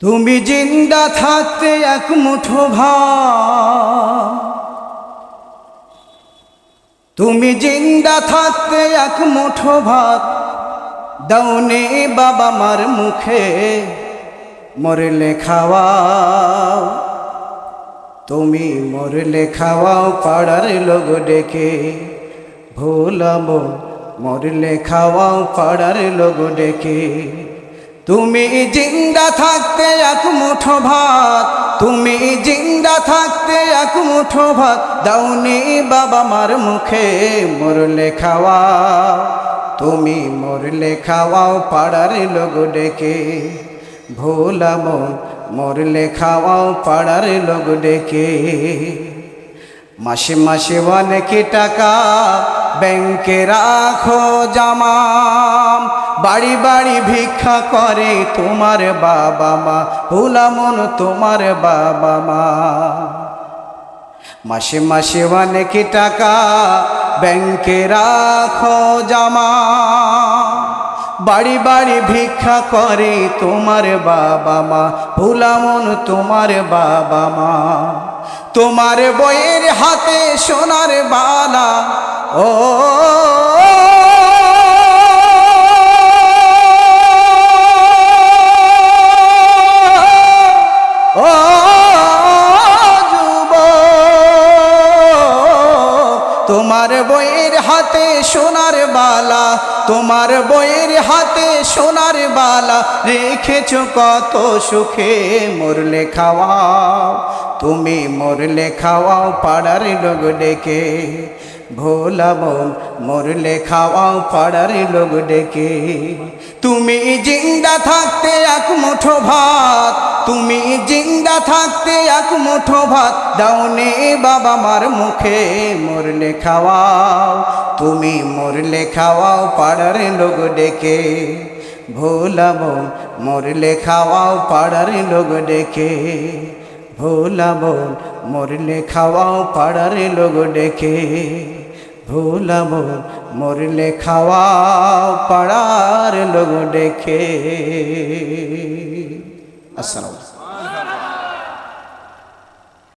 তুমি জিন্দা থাকতে এক মুঠো ভাত। তুমি জিন্দা থাকতে এক মুঠো ভাত। দাউনে বাবা মার মুখে মরলে খাওয়াও। তুমি মরলে খাওয়াও, পাড়ার লোক ডেকে ভোলাবো। মরলে খাওয়াও, পাড়ার লোক ডেকে তুমি জিন্দা থাকতে এক মুঠো ভাত, তুমি জিন্দা থাকতে এক মুঠো ভাত দাউনি বাবা মার মুখে মরলে খাওয়াও তুমি মরলে খাওয়াও পাড়ার লোক ডেকে ভোলাবো মরলে খাওয়াও পাড়ার লোক ডেকে মাসে মাসে অনেক টাকা ব্যাংকে রাখো জামাম বাড়ি বাড়ি ভিক্ষা করে তোমার বাবা মা। ভোলামন তোমার বাবা মা। মাসে মাসে অনেক টাকা ব্যাংকে রাখো জামা। বাড়ি বাড়ি ভিক্ষা করে তোমার বাবা মা। ভুলামন তোমার বাবা মা। তোমার বইয়ের হাতে সোনার বালা। ও ও তোমার বইয়ের হাতে সোনার বালা, তোমার বইয়ের হাতে সোনার বালা, রেখেছ কত সুখে মোর খাওয়াও তুমি মরলে খাওয়াও পাড়ার লোক ডেকে। ভোলা বোন, মরলে খাওয়াও পাড়ার লোক ডেকে। তুমি জিন্দা থাকতে এক মুঠো ভাত, তুমি জিন্দা থাকতে এক মুঠো ভাত দাউনে বাবা মার মুখে মরলে খাওয়াও। তুমি মরলে খাওয়াও পাড়ার লোক ডেকে। ভোলাবো মরলে খাওয়াও পাড়ার লোক ডেকে। ভোলাবো মরলে খাওয়াও পাড়ার লোক ডেকে ভোলাবো মরলে খাওয়াও পাড়ার লোক ডেকে আসসালাম